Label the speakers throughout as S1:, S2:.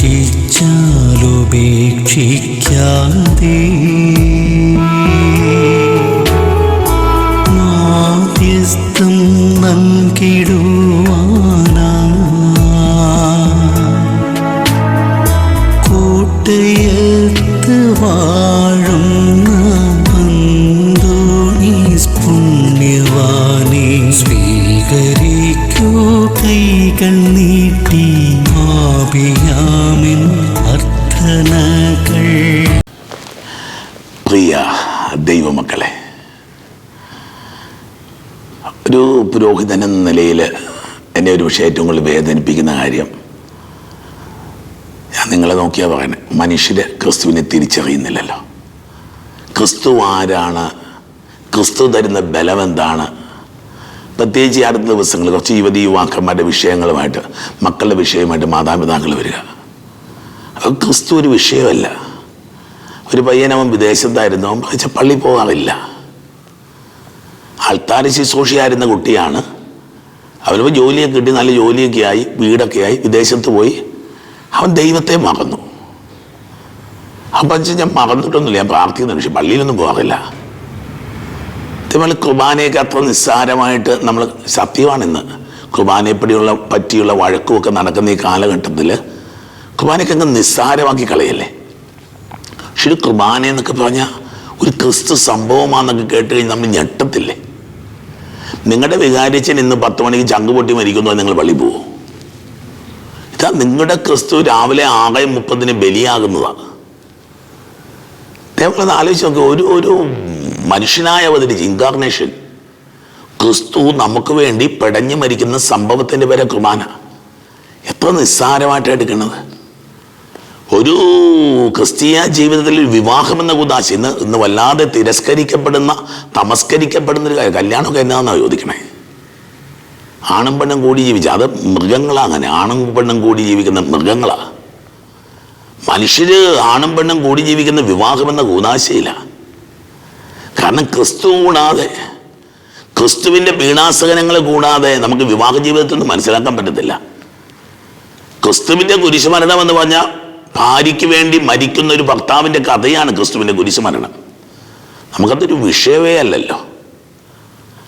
S1: പരീക്ഷിച്ചാലുപേക്ഷിക്കാതെ മാധ്യസ്ഥം നൽകിടുവാനാ സ്വീകരിക്കൂ കൈകൾ നീട്ടി മാപിയാമിൻ അർത്ഥനകൾ
S2: പ്രിയ ദൈവമക്കളെ ഒരു പുരോഹിതൻ എന്ന നിലയിൽ എന്നെ ഒരു വിഷയം ഏറ്റവും കൂടുതൽ വേദനിപ്പിക്കുന്ന കാര്യം ഞാൻ നിങ്ങളെ നോക്കിയാൽ പറയണേ മനുഷ്യർ ക്രിസ്തുവിനെ തിരിച്ചറിയുന്നില്ലല്ലോ. ക്രിസ്തു ആരാണ്? ക്രിസ്തു തരുന്ന ബലം എന്താണ് പ്രത്യേകിച്ച് അടുത്ത ദിവസങ്ങളിൽ കുറച്ച് യുവതി യുവാക്കന്മാരുടെ വിഷയങ്ങളുമായിട്ട് മക്കളുടെ വിഷയമായിട്ട് മാതാപിതാക്കൾ വരിക. അത് ക്രിസ്തു ഒരു വിഷയമല്ല. ഒരു പയ്യനവൻ വിദേശത്തായിരുന്നു അവൻ പഠിച്ച പള്ളി പോകാറില്ല. ആൾത്താര ശുശ്രൂഷയായിരുന്ന കുട്ടിയാണ്. അവനിപ്പോൾ ജോലിയൊക്കെ കിട്ടി നല്ല ജോലിയൊക്കെ ആയി വീടൊക്കെ ആയി വിദേശത്ത് പോയി. അവൻ ദൈവത്തെ മറന്നു. അപ്പം ഞാൻ മറന്നിട്ടൊന്നുമില്ല ഞാൻ പ്രാർത്ഥിക്കുന്നുണ്ട് പക്ഷെ പള്ളിയിലൊന്നും പോകാറില്ല. ഇതേപോലെ കുർബാനയൊക്കെ അത്ര നിസ്സാരമായിട്ട് നമ്മൾ സത്യമാണിന്ന്. കുർബാനയെപ്പടിയുള്ള പറ്റിയുള്ള വഴക്കുമൊക്കെ നടക്കുന്ന ഈ കാലഘട്ടത്തിൽ കുർബാനയ്ക്ക് അങ്ങ് നിസ്സാരമാക്കി കളയല്ലേ? പക്ഷെ ഒരു കുർബാന എന്നൊക്കെ പറഞ്ഞാൽ ഒരു ക്രിസ്തു സംഭവമാണെന്നൊക്കെ കേട്ട് കഴിഞ്ഞ് നമ്മൾ ഞെട്ടത്തില്ലേ? നിങ്ങളുടെ വികാരിച്ചൻ ഇന്ന് പത്ത് മണിക്ക് ചങ്ക് പൊട്ടി മരിക്കുന്നു നിങ്ങൾ പള്ളി പോവും. ഇതാ നിങ്ങളുടെ ക്രിസ്തു രാവിലെ ആകെ മുപ്പതിന് ബലിയാകുന്നതാണ് അതേപോലെ ആലോചിച്ച് നോക്കുക ഒരു ഒരു മനുഷ്യനായ അവതരിച്ച് ഇൻകാർണേഷൻ ക്രിസ്തു നമുക്ക് വേണ്ടി പെടഞ്ഞു മരിക്കുന്ന സംഭവത്തിന്റെ പേരെ കുർബാന. എത്ര നിസ്സാരമായിട്ട് എടുക്കുന്നത്. ഒരു ക്രിസ്തീയ ജീവിതത്തിൽ വിവാഹം എന്ന കുതാശ ഇന്ന് ഇന്ന് വല്ലാതെ തിരസ്കരിക്കപ്പെടുന്ന തമസ്കരിക്കപ്പെടുന്ന ഒരു കല്യാണമൊക്കെ എന്നാന്നാ ചോദിക്കണേ. ആണും പെണ്ണും കൂടി ജീവിച്ച അത് മൃഗങ്ങളാണ് അങ്ങനെ. ആണും പെണ്ണും കൂടി ജീവിക്കുന്ന മൃഗങ്ങളാണ് മനുഷ്യർ ആണും പെണ്ണും കൂടി ജീവിക്കുന്ന വിവാഹം എന്ന കൂതാശയില്ല. കാരണം ക്രിസ്തു കൂടാതെ. ക്രിസ്തുവിന്റെ പീണാസകനങ്ങൾ കൂടാതെ നമുക്ക് വിവാഹ ജീവിതത്തിൽ നിന്ന് മനസ്സിലാക്കാൻ പറ്റത്തില്ല. ക്രിസ്തുവിന്റെ കുരിശുമരണം എന്ന് പറഞ്ഞാൽ ഭാര്യയ്ക്ക് വേണ്ടി മരിക്കുന്ന ഒരു ഭർത്താവിന്റെ കഥയാണ് ക്രിസ്തുവിന്റെ കുരിശുമരണം. നമുക്കതൊരു വിഷയമേ അല്ലല്ലോ.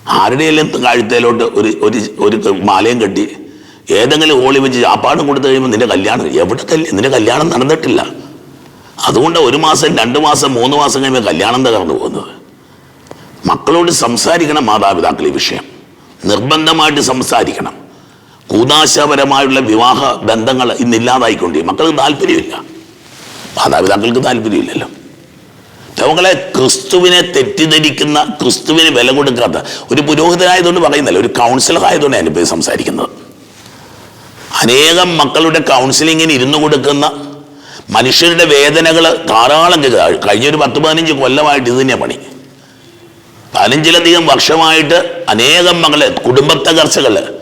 S2: ആരുടെയെല്ലാം കഴുത്തേലോട്ട് ഒരു ഒരു ഒരു മാലയും കെട്ടി ഏതെങ്കിലും ഹോളി വെച്ച് ചാപ്പാടും കൊടുത്തു കഴിയുമ്പോൾ നിന്റെ കല്യാണം എവിടെ കല്യാണം നിന്റെ കല്യാണം നടന്നിട്ടില്ല. അതുകൊണ്ട് ഒരു മാസം രണ്ട് മാസം മൂന്ന് മാസം കഴിയുമ്പോൾ കല്യാണം തകർന്നു പോകുന്നത്? മക്കളോട് സംസാരിക്കണം മാതാപിതാക്കൾ ഈ വിഷയം. നിർബന്ധമായിട്ട് സംസാരിക്കണം. കൂതാശപരമായുള്ള വിവാഹ ബന്ധങ്ങൾ ഇന്നില്ലാതായിക്കൊണ്ടേ മക്കൾക്ക് താല്പര്യമില്ല. മാതാപിതാക്കൾക്ക് താല്പര്യമില്ലല്ലോ. നമ്മളെ ക്രിസ്തുവിനെ തെറ്റിദ്ധരിക്കുന്ന ക്രിസ്തുവിന് വില കൊടുക്കാത്ത ഒരു പുരോഹിതനായതുകൊണ്ട് പറയുന്നില്ല ഒരു കൗൺസിലർ ആയതുകൊണ്ട് ഞാനിപ്പോൾ സംസാരിക്കുന്നത്. അനേകം മക്കളുടെ കൗൺസിലിങ്ങിന് ഇരുന്നു കൊടുക്കുന്ന മനുഷ്യരുടെ വേദനകൾ ധാരാളം കഴിഞ്ഞ കഴിഞ്ഞൊരു പത്ത് പതിനഞ്ച് കൊല്ലമായിട്ട് ഇത് തന്നെയാണ് പണി. പതിനഞ്ചിലധികം വർഷമായിട്ട് അനേകം മകളെ കുടുംബ തകർച്ചകൾ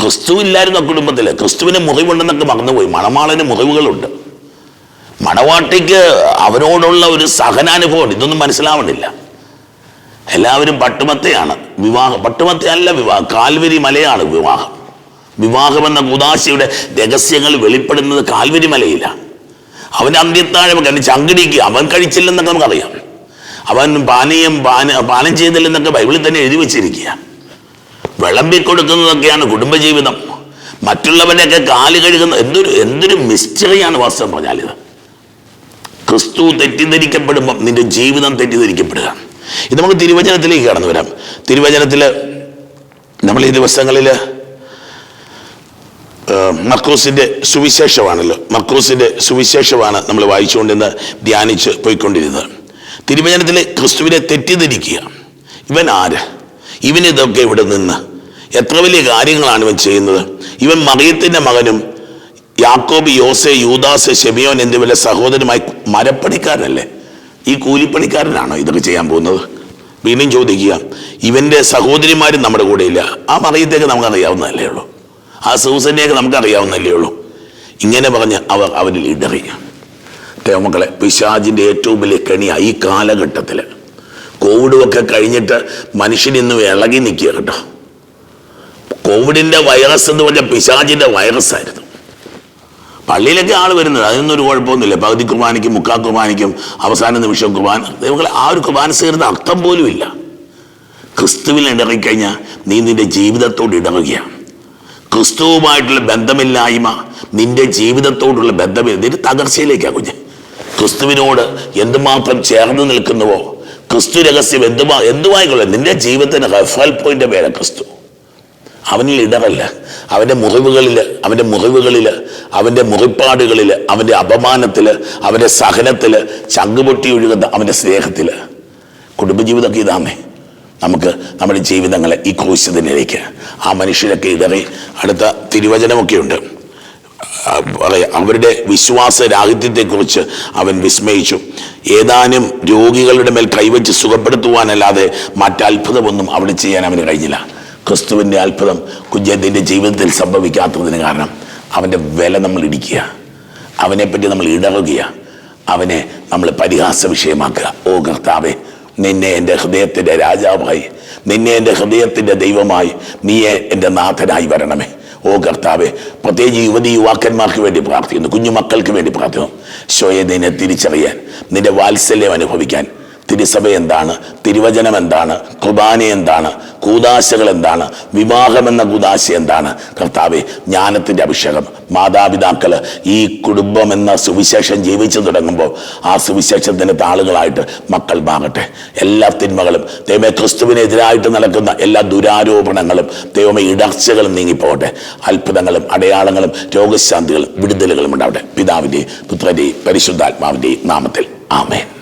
S2: ക്രിസ്തു ഇല്ലായിരുന്നു ആ കുടുംബത്തിൽ ക്രിസ്തുവിന് മുറിവുണ്ടെന്നൊക്കെ മറന്നുപോയി. മണമാളന് മുറിവുകളുണ്ട്. മണവാട്ടിക്ക് അവനോടുള്ള ഒരു സഹനാനുഭവം ഇതൊന്നും മനസ്സിലാവണില്ല. എല്ലാവരും പട്ടുമത്തയാണ്. വിവാഹം പട്ടുമത്തയല്ല വിവാഹം. കാൽവരി മലയാണ് വിവാഹം. വിവാഹം എന്ന കുതാശയുടെ രഹസ്യങ്ങൾ വെളിപ്പെടുന്നത് കാൽവരി മലയിലാണ്. അവൻ അന്ത്യത്താഴം കഴിച്ച് ചങ്കിടിക്കുക അവൻ കഴിച്ചില്ലെന്നൊക്കെ നമുക്കറിയാം. അവൻ പാനീയം പാന പാനം ചെയ്തില്ലെന്നൊക്കെ ബൈബിളിൽ തന്നെ എഴുതി വെച്ചിരിക്കുക. വിളമ്പി കൊടുക്കുന്നതൊക്കെയാണ് കുടുംബജീവിതം. മറ്റുള്ളവരുടെയൊക്കെ കാൽ കഴുകുന്ന എന്തൊരു എന്തൊരു മിസ്റ്ററിയാണ് വാസ്തവം പറഞ്ഞാലിത്. ക്രിസ്തു തെറ്റിദ്ധരിക്കപ്പെടുമ്പം നിന്റെ ജീവിതം തെറ്റിദ്ധരിക്കപ്പെടുക. ഇത് നമുക്ക് തിരുവചനത്തിലേക്ക് കടന്നു വരാം. തിരുവചനത്തിൽ നമ്മൾ ഈ ദിവസങ്ങളിൽ മക്രൂസിന്റെ സുവിശേഷമാണല്ലോ. മക്രൂസിന്റെ സുവിശേഷമാണ് നമ്മൾ വായിച്ചുകൊണ്ടിരുന്ന് ധ്യാനിച്ച് പോയിക്കൊണ്ടിരുന്നത്. തിരുവചനത്തിൽ ക്രിസ്തുവിനെ തെറ്റിദ്ധരിക്കുക ഇവൻ ആര്? ഇവൻ ഇതൊക്കെ ഇവിടെ നിന്ന്? എത്ര വലിയ കാര്യങ്ങളാണ് ഇവൻ ചെയ്യുന്നത്? ഇവൻ മറിയത്തിന്റെ മകനും യാക്കോബ് യോസെ യൂദാസ് ഷെമിയോൻ എന്നിവരുടെ സഹോദരമായി മരപ്പണിക്കാരനല്ലേ? ഈ കൂലിപ്പണിക്കാരനാണോ ഇതൊക്കെ ചെയ്യാൻ പോകുന്നത്? വീണ്ടും ചോദിക്കുക ഇവന്റെ സഹോദരിമാരും നമ്മുടെ കൂടെയില്ല. ആ മറിയത്തേക്ക് നമുക്കറിയാവുന്നതല്ലേ ഉള്ളൂ. ആ സൂസനെയൊക്കെ നമുക്കറിയാവുന്നതല്ലേ ഉള്ളൂ. ഇങ്ങനെ പറഞ്ഞ് അവർ അവരിൽ ഇടറി മക്കളെ പിശാജിന്റെ ഏറ്റവും വലിയ കെണി ഈ കാലഘട്ടത്തിൽ. കോവിഡുമൊക്കെ കഴിഞ്ഞിട്ട് മനുഷ്യൻ ഇന്ന് ഇളകി നിൽക്കുക കേട്ടോ. കോവിഡിന്റെ വൈറസ് എന്ന് പറഞ്ഞാൽ പിശാജിന്റെ വൈറസായിരുന്നു. പള്ളിയിലൊക്കെ ആൾ വരുന്നത് അതിനൊന്നും ഒരു കുഴപ്പമൊന്നുമില്ല. പകുതി കുർബാനയ്ക്കും മുക്കാൽ കുർബാനയ്ക്കും അവസാന നിമിഷം കുർബാന. ദൈവങ്ങളെ ആ ഒരു കുർബാന സേരുന്ന അർത്ഥം പോലും ഇല്ല. ക്രിസ്തുവിൽ ഇടറിക്കഴിഞ്ഞാൽ നീ നിന്റെ ജീവിതത്തോട് ഇടറുകയാണ്. ക്രിസ്തുവുമായിട്ടുള്ള ബന്ധമില്ലായ്മ നിന്റെ ജീവിതത്തോടുള്ള ബന്ധമില്ല. നിന്റെ തകർച്ചയിലേക്കാണ് കുഞ്ഞ്. ക്രിസ്തുവിനോട് എന്തുമാത്രം ചേർന്ന് നിൽക്കുന്നുവോ? ക്രിസ്തു രഹസ്യം എന്തുമാ എന്തുമായിക്കൊള്ളു നിന്റെ ജീവിതത്തിന് റഫൽ പോയിന്റ് പേരെ ക്രിസ്തു. അവനിൽ ഇടറല്ല അവന്റെ മുറിവുകളിൽ അവന്റെ മുറിവുകളിൽ അവന്റെ മുറിപ്പാടുകളിൽ അവന്റെ അപമാനത്തിൽ അവന്റെ സഹനത്തിൽ ചങ്കുപൊട്ടി ഒഴുകുന്ന അവന്റെ സ്നേഹത്തിൽ. കുടുംബജീവിതമൊക്കെ ഇതാമേ നമുക്ക് നമ്മുടെ ജീവിതങ്ങളെ ഈ ക്രൂശിതനിലേക്ക് ആ മനുഷ്യരൊക്കെ ഇടറി അടുത്ത തിരുവചനമൊക്കെ ഉണ്ട് ആ, പറയാം അവരുടെ വിശ്വാസ രാഹിത്യത്തെക്കുറിച്ച് അവൻ വിസ്മയിച്ചു. ഏതാനും രോഗികളുടെ മേൽ കൈവച്ച് സുഖപ്പെടുത്തുവാനല്ലാതെ മറ്റത്ഭുതമൊന്നും അവിടെ ചെയ്യാൻ അവന് കഴിഞ്ഞില്ല. ക്രിസ്തുവിന്റെ അത്ഭുതം കുഞ്ഞത്തിന്റെ ജീവിതത്തിൽ സംഭവിക്കാത്തതിന് കാരണം അവന്റെ വില നമ്മൾ ഇടിക്കുക. അവനെപ്പറ്റി നമ്മൾ ഇടകുക അവനെ നമ്മൾ പരിഹാസ വിഷയമാക്കുക ഓ കർത്താവേ നിന്നെ എന്റെ ഹൃദയത്തിന്റെ രാജാവായി നിന്നെ എന്റെ ഹൃദയത്തിന്റെ ദൈവമായി നീയെ എന്റെ നാഥനായി വരണമേ. ഓ കർത്താവെ പ്രത്യേകിച്ച് യുവതി യുവാക്കന്മാർക്ക് വേണ്ടി പ്രാർത്ഥിക്കുന്നു കുഞ്ഞുമക്കൾക്ക് വേണ്ടി പ്രാർത്ഥിക്കുന്നു. ശോയെ നിന്നെ തിരിച്ചറിയാൻ നിന്റെ വാത്സല്യം അനുഭവിക്കാൻ തിരുസഭ എന്താണ്? തിരുവചനം എന്താണ്? കുർബാന എന്താണ്? കൂതാശകൾ എന്താണ്? വിവാഹം എന്ന കൂതാശ എന്താണ്? കർത്താവെ ജ്ഞാനത്തിന്റെ അഭിഷേകം. മാതാപിതാക്കൾ ഈ കുടുംബം എന്ന സുവിശേഷം ജീവിച്ചു തുടങ്ങുമ്പോൾ ആ സുവിശേഷത്തിന്റെ താളുകളായിട്ട് മക്കൾ മാറട്ടെ. എല്ലാ തിന്മകളും ദൈവമേ ക്രിസ്തുവിനെതിരായിട്ട് നടക്കുന്ന എല്ലാ ദുരാരോപണങ്ങളും ദൈവമേ ഇടർച്ചകളും നീങ്ങിപ്പോകട്ടെ. അത്ഭുതങ്ങളും അടയാളങ്ങളും രോഗശാന്തികളും വിടുതലുകളും ഉണ്ടാവട്ടെ. പിതാവിന്റെയും പുത്രന്റെയും പരിശുദ്ധാത്മാവിന്റെയും നാമത്തിൽ. ആമേൻ.